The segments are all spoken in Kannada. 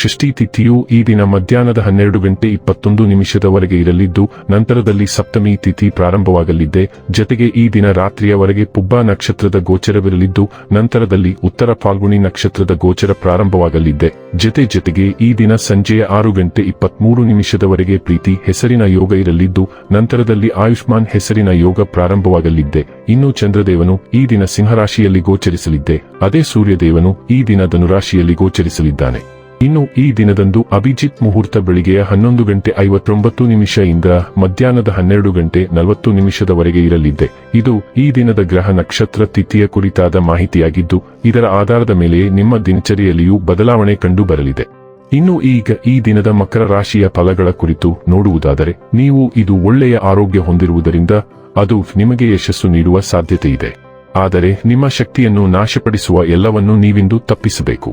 ಷಷ್ಠಿ ತಿಥಿಯು ಈ ದಿನ ಮಧ್ಯಾಹ್ನದ ಹನ್ನೆರಡು ಗಂಟೆ ಇಪ್ಪತ್ತೊಂದು ನಿಮಿಷದವರೆಗೆ ಇರಲಿದ್ದು, ನಂತರದಲ್ಲಿ ಸಪ್ತಮಿ ತಿಥಿ ಪ್ರಾರಂಭವಾಗಲಿದ್ದೆ ಜತೆಗೆ ಈ ದಿನ ರಾತ್ರಿಯವರೆಗೆ ಪುಬ್ಬ ನಕ್ಷತ್ರದ ಗೋಚರವಿರಲಿದ್ದು, ನಂತರದಲ್ಲಿ ಉತ್ತರ ಫಾಲ್ಗುಣಿ ನಕ್ಷತ್ರದ ಗೋಚರ ಪ್ರಾರಂಭವಾಗಲಿದ್ದೆ ಜತೆ ಜತೆಗೆ ಈ ದಿನ ಸಂಜೆಯ ಆರು ಗಂಟೆ ಇಪ್ಪತ್ಮೂರು ನಿಮಿಷದವರೆಗೆ ಪ್ರೀತಿ ಹೆಸರಿನ ಯೋಗ ಇರಲಿದ್ದು, ನಂತರದಲ್ಲಿ ಆಯುಷ್ಮಾನ್ ಹೆಸರಿನ ಯೋಗ ಪ್ರಾರಂಭವಾಗಲಿದ್ದೆ ಇನ್ನು ಚಂದ್ರದೇವನು ಈ ದಿನ ಸಿಂಹರಾಶಿಯಲ್ಲಿ ಗೋಚರಿಸಲಿದ್ದೆ ಅದೇ ಸೂರ್ಯದೇವನು ಈ ದಿನ ಧನುರಾಶಿಯಲ್ಲಿ ಗೋಚರಿಸಲಿದ್ದಾನೆ. ಇನ್ನು ಈ ದಿನದಂದು ಅಭಿಜಿತ್ ಮುಹೂರ್ತ ಬೆಳಿಗ್ಗೆಯ ಹನ್ನೊಂದು ಗಂಟೆ ಐವತ್ತೊಂಬತ್ತು ನಿಮಿಷ ಇಂದ ಮಧ್ಯಾಹ್ನದ ಹನ್ನೆರಡು ಗಂಟೆ ನಲವತ್ತು ನಿಮಿಷದವರೆಗೆ ಇರಲಿದ್ದೆ ಇದು ಈ ದಿನದ ಗ್ರಹ ನಕ್ಷತ್ರ ತಿಥಿಯ ಕುರಿತಾದ ಮಾಹಿತಿಯಾಗಿದ್ದು, ಇದರ ಆಧಾರದ ಮೇಲೆ ನಿಮ್ಮ ದಿನಚರಿಯಲ್ಲಿಯೂ ಬದಲಾವಣೆ ಕಂಡು ಬರಲಿದೆ ಇನ್ನು ಈಗ ಈ ದಿನದ ಮಕರ ರಾಶಿಯ ಫಲಗಳ ಕುರಿತು ನೋಡುವುದಾದರೆ, ನೀವು ಇದು ಒಳ್ಳೆಯ ಆರೋಗ್ಯ ಹೊಂದಿರುವುದರಿಂದ ಅದು ನಿಮಗೆ ಯಶಸ್ಸು ನೀಡುವ ಸಾಧ್ಯತೆ ಇದೆ ಆದರೆ ನಿಮ್ಮ ಶಕ್ತಿಯನ್ನು ನಾಶಪಡಿಸುವ ಎಲ್ಲವನ್ನೂ ನೀವಿಂದು ತಪ್ಪಿಸಬೇಕು.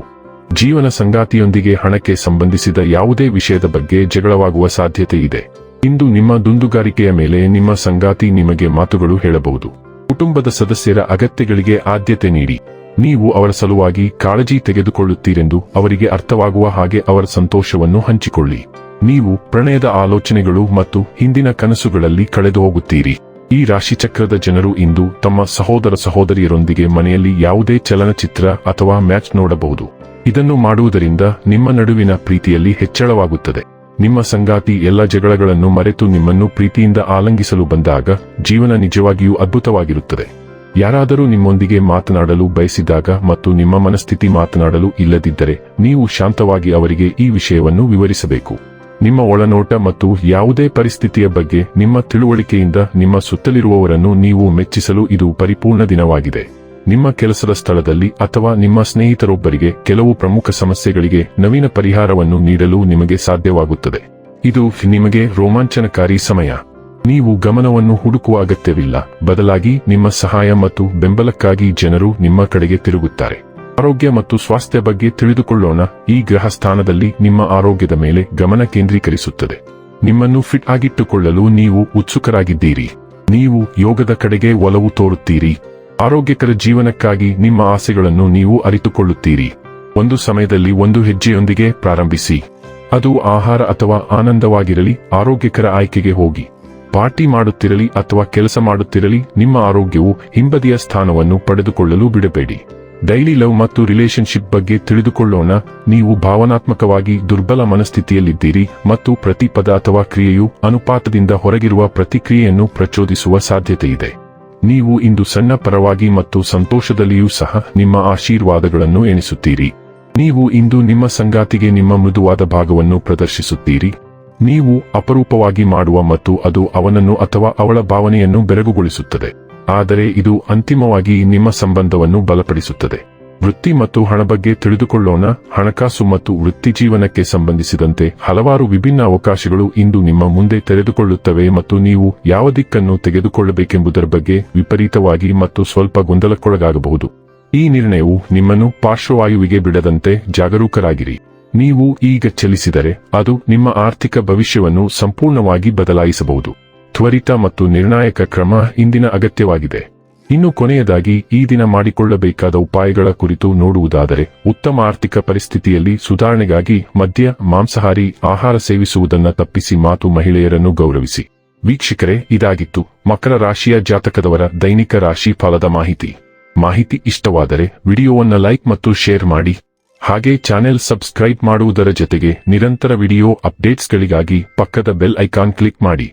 ಜೀವನ ಸಂಗಾತಿಯೊಂದಿಗೆ ಹಣಕ್ಕೆ ಸಂಬಂಧಿಸಿದ ಯಾವುದೇ ವಿಷಯದ ಬಗ್ಗೆ ಜಗಳವಾಗುವ ಸಾಧ್ಯತೆ ಇದೆ. ಇಂದು ನಿಮ್ಮ ದುಂದುಗಾರಿಕೆಯ ಮೇಲೆ ನಿಮ್ಮ ಸಂಗಾತಿ ನಿಮಗೆ ಮಾತುಗಳು ಹೇಳಬಹುದು. ಕುಟುಂಬದ ಸದಸ್ಯರ ಅಗತ್ಯಗಳಿಗೆ ಆದ್ಯತೆ ನೀಡಿ. ನೀವು ಅವರ ಸಲುವಾಗಿ ಕಾಳಜಿ ತೆಗೆದುಕೊಳ್ಳುತ್ತೀರೆಂದು ಅವರಿಗೆ ಅರ್ಥವಾಗುವ ಹಾಗೆ ಅವರ ಸಂತೋಷವನ್ನು ಹಂಚಿಕೊಳ್ಳಿ. ನೀವು ಪ್ರಣಯದ ಆಲೋಚನೆಗಳು ಮತ್ತು ಹಿಂದಿನ ಕನಸುಗಳಲ್ಲಿ ಕಳೆದು ಹೋಗುತ್ತೀರಿ. ಈ ರಾಶಿಚಕ್ರದ ಜನರು ಇಂದು ತಮ್ಮ ಸಹೋದರ ಸಹೋದರಿಯರೊಂದಿಗೆ ಮನೆಯಲ್ಲಿ ಯಾವುದೇ ಚಲನಚಿತ್ರ ಅಥವಾ ಮ್ಯಾಚ್ ನೋಡಬಹುದು. ಇದನ್ನು ಮಾಡುವುದರಿಂದ ನಿಮ್ಮ ನಡುವಿನ ಪ್ರೀತಿಯಲ್ಲಿ ಹೆಚ್ಚಳವಾಗುತ್ತದೆ. ನಿಮ್ಮ ಸಂಗಾತಿ ಎಲ್ಲ ಜಗಳಗಳನ್ನು ಮರೆತು ನಿಮ್ಮನ್ನು ಪ್ರೀತಿಯಿಂದ ಆಲಂಗಿಸಲು ಬಂದಾಗ ಜೀವನ ನಿಜವಾಗಿಯೂ ಅದ್ಭುತವಾಗಿರುತ್ತದೆ. ಯಾರಾದರೂ ನಿಮ್ಮೊಂದಿಗೆ ಮಾತನಾಡಲು ಬಯಸಿದಾಗ ಮತ್ತು ನಿಮ್ಮ ಮನಸ್ಥಿತಿ ಮಾತನಾಡಲು ಇಲ್ಲದಿದ್ದರೆ ನೀವು ಶಾಂತವಾಗಿ ಅವರಿಗೆ ಈ ವಿಷಯವನ್ನು ವಿವರಿಸಬೇಕು. ನಿಮ್ಮ ಒಳನೋಟ ಮತ್ತು ಯಾವುದೇ ಪರಿಸ್ಥಿತಿಯ ಬಗ್ಗೆ ನಿಮ್ಮ ತಿಳುವಳಿಕೆಯಿಂದ ನಿಮ್ಮ ಸುತ್ತಲಿರುವವರನ್ನು ನೀವು ಮೆಚ್ಚಿಸಲು ಇದು ಪರಿಪೂರ್ಣ ದಿನವಾಗಿದೆ. ನಿಮ್ಮ ಕೆಲಸದ ಸ್ಥಳದಲ್ಲಿ ಅಥವಾ ನಿಮ್ಮ ಸ್ನೇಹಿತರೊಬ್ಬರಿಗೆ ಕೆಲವು ಪ್ರಮುಖ ಸಮಸ್ಯೆಗಳಿಗೆ ನವೀನ ಪರಿಹಾರವನ್ನು ನೀಡಲು ನಿಮಗೆ ಸಾಧ್ಯವಾಗುತ್ತದೆ. ಇದು ನಿಮಗೆ ರೋಮಾಂಚನಕಾರಿ ಸಮಯ. ನೀವು ಗಮನವನ್ನು ಹುಡುಕುವ ಅಗತ್ಯವಿಲ್ಲ. ಬದಲಾಗಿ ನಿಮ್ಮ ಸಹಾಯ ಮತ್ತು ಬೆಂಬಲಕ್ಕಾಗಿ ಜನರು ನಿಮ್ಮ ಕಡೆಗೆ ತಿರುಗುತ್ತಾರೆ. ಆರೋಗ್ಯ ಮತ್ತು ಸ್ವಾಸ್ಥ್ಯ ಬಗ್ಗೆ ತಿಳಿದುಕೊಳ್ಳೋಣ. ಈ ಗ್ರಹ ಸ್ಥಾನದಲ್ಲಿ ನಿಮ್ಮ ಆರೋಗ್ಯದ ಮೇಲೆ ಗಮನ ಕೇಂದ್ರೀಕರಿಸುತ್ತದೆ. ನಿಮ್ಮನ್ನು ಫಿಟ್ ಆಗಿಟ್ಟುಕೊಳ್ಳಲು ನೀವು ಉತ್ಸುಕರಾಗಿದ್ದೀರಿ. ನೀವು ಯೋಗದ ಕಡೆಗೆ ಒಲವು ತೋರುತ್ತೀರಿ. ಆರೋಗ್ಯಕರ ಜೀವನಕ್ಕಾಗಿ ನಿಮ್ಮ ಆಸೆಗಳನ್ನು ನೀವು ಅರಿತುಕೊಳ್ಳುತ್ತೀರಿ. ಒಂದು ಸಮಯದಲ್ಲಿ ಒಂದು ಹೆಜ್ಜೆಯೊಂದಿಗೆ ಪ್ರಾರಂಭಿಸಿ. ಅದು ಆಹಾರ ಅಥವಾ ಆನಂದವಾಗಿರಲಿ, ಆರೋಗ್ಯಕರ ಆಯ್ಕೆಗೆ ಹೋಗಿ. ಪಾರ್ಟಿ ಮಾಡುತ್ತಿರಲಿ ಅಥವಾ ಕೆಲಸ ಮಾಡುತ್ತಿರಲಿ, ನಿಮ್ಮ ಆರೋಗ್ಯವು ಹಿಂಬದಿಯ ಸ್ಥಾನವನ್ನು ಪಡೆದುಕೊಳ್ಳಲು ಬಿಡಬೇಡಿ. ಡೈಲಿ ಲವ್ ಮತ್ತು ರಿಲೇಶನ್ಶಿಪ್ ಬಗ್ಗೆ ತಿಳಿದುಕೊಳ್ಳೋಣ. ನೀವು ಭಾವನಾತ್ಮಕವಾಗಿ ದುರ್ಬಲ ಮನಸ್ಥಿತಿಯಲ್ಲಿದ್ದೀರಿ ಮತ್ತು ಪ್ರತಿ ಪದ ಅಥವಾ ಕ್ರಿಯೆಯು ಅನುಪಾತದಿಂದ ಹೊರಗಿರುವ ಪ್ರತಿಕ್ರಿಯೆಯನ್ನು ಪ್ರಚೋದಿಸುವ ಸಾಧ್ಯತೆಯಿದೆ. ನೀವು ಇಂದು ಸಣ್ಣ ಪರವಾಗಿ ಮತ್ತು ಸಂತೋಷದಲ್ಲಿಯೂ ಸಹ ನಿಮ್ಮ ಆಶೀರ್ವಾದಗಳನ್ನು ಎಣಿಸುತ್ತೀರಿ. ನೀವು ಇಂದು ನಿಮ್ಮ ಸಂಗಾತಿಗೆ ನಿಮ್ಮ ಮೃದುವಾದ ಭಾಗವನ್ನು ಪ್ರದರ್ಶಿಸುತ್ತೀರಿ. ನೀವು ಅಪರೂಪವಾಗಿ ಮಾಡುವ ಮತ್ತು ಅದು ಅವನನ್ನು ಅಥವಾ ಅವಳ ಭಾವನೆಯನ್ನು ಬೆರಗುಗೊಳಿಸುತ್ತದೆ. ಆದರೆ ಇದು ಅಂತಿಮವಾಗಿ ನಿಮ್ಮ ಸಂಬಂಧವನ್ನು ಬಲಪಡಿಸುತ್ತದೆ. ವೃತ್ತಿ ಮತ್ತು ಹಣ ಬಗ್ಗೆ ತಿಳಿದುಕೊಳ್ಳೋಣ. ಹಣಕಾಸು ಮತ್ತು ವೃತ್ತಿ ಜೀವನಕ್ಕೆ ಸಂಬಂಧಿಸಿದಂತೆ ಹಲವಾರು ವಿಭಿನ್ನ ಅವಕಾಶಗಳು ಇಂದು ನಿಮ್ಮ ಮುಂದೆ ತೆರೆದುಕೊಳ್ಳುತ್ತವೆ ಮತ್ತು ನೀವು ಯಾವ ದಿಕ್ಕನ್ನು ತೆಗೆದುಕೊಳ್ಳಬೇಕೆಂಬುದರ ಬಗ್ಗೆ ವಿಪರೀತವಾಗಿ ಮತ್ತು ಸ್ವಲ್ಪ ಗೊಂದಲಕ್ಕೊಳಗಾಗಬಹುದು. ಈ ನಿರ್ಣಯವು ನಿಮ್ಮನ್ನು ಪಾರ್ಶ್ವವಾಯುವಿಗೆ ಬಿಡದಂತೆ ಜಾಗರೂಕರಾಗಿರಿ. ನೀವು ಈಗ ಚಲಿಸಿದರೆ ಅದು ನಿಮ್ಮ ಆರ್ಥಿಕ ಭವಿಷ್ಯವನ್ನು ಸಂಪೂರ್ಣವಾಗಿ ಬದಲಾಯಿಸಬಹುದು. ತ್ವರಿತ ಮತ್ತು ನಿರ್ಣಾಯಕ ಕ್ರಮ ಇಂದಿನ ಅಗತ್ಯವಾಗಿದೆ. ಇನ್ನು ಕೊನೆಯದಾಗಿ ಈ ದಿನ ಮಾಡಿಕೊಳ್ಳಬೇಕಾದ ಉಪಾಯಗಳ ಕುರಿತು ನೋಡುವುದಾದರೆ, ಉತ್ತಮ ಆರ್ಥಿಕ ಪರಿಸ್ಥಿತಿಯಲ್ಲಿ ಸುಧಾರಣೆಗಾಗಿ ಮದ್ಯ, ಮಾಂಸಾಹಾರಿ, ಆಹಾರ ಸೇವಿಸುವುದನ್ನ ತಪ್ಪಿಸಿ ಮಾತು ಮಹಿಳೆಯರನ್ನು ಗೌರವಿಸಿ. ವೀಕ್ಷಕರೇ, ಇದಾಗಿತ್ತು ಮಕರ ರಾಶಿಯ ಜಾತಕದವರ ದೈನಿಕ ರಾಶಿ ಫಲದ ಮಾಹಿತಿ. ಮಾಹಿತಿ ಇಷ್ಟವಾದರೆ ವಿಡಿಯೋವನ್ನ ಲೈಕ್ ಮತ್ತು ಶೇರ್ ಮಾಡಿ. ಹಾಗೆ ಚಾನೆಲ್ ಸಬ್ಸ್ಕ್ರೈಬ್ ಮಾಡುವುದರ ಜೊತೆಗೆ ನಿರಂತರ ವಿಡಿಯೋ ಅಪ್ಡೇಟ್ಸ್ಗಳಿಗಾಗಿ ಪಕ್ಕದ ಬೆಲ್ ಐಕಾನ್ ಕ್ಲಿಕ್ ಮಾಡಿ.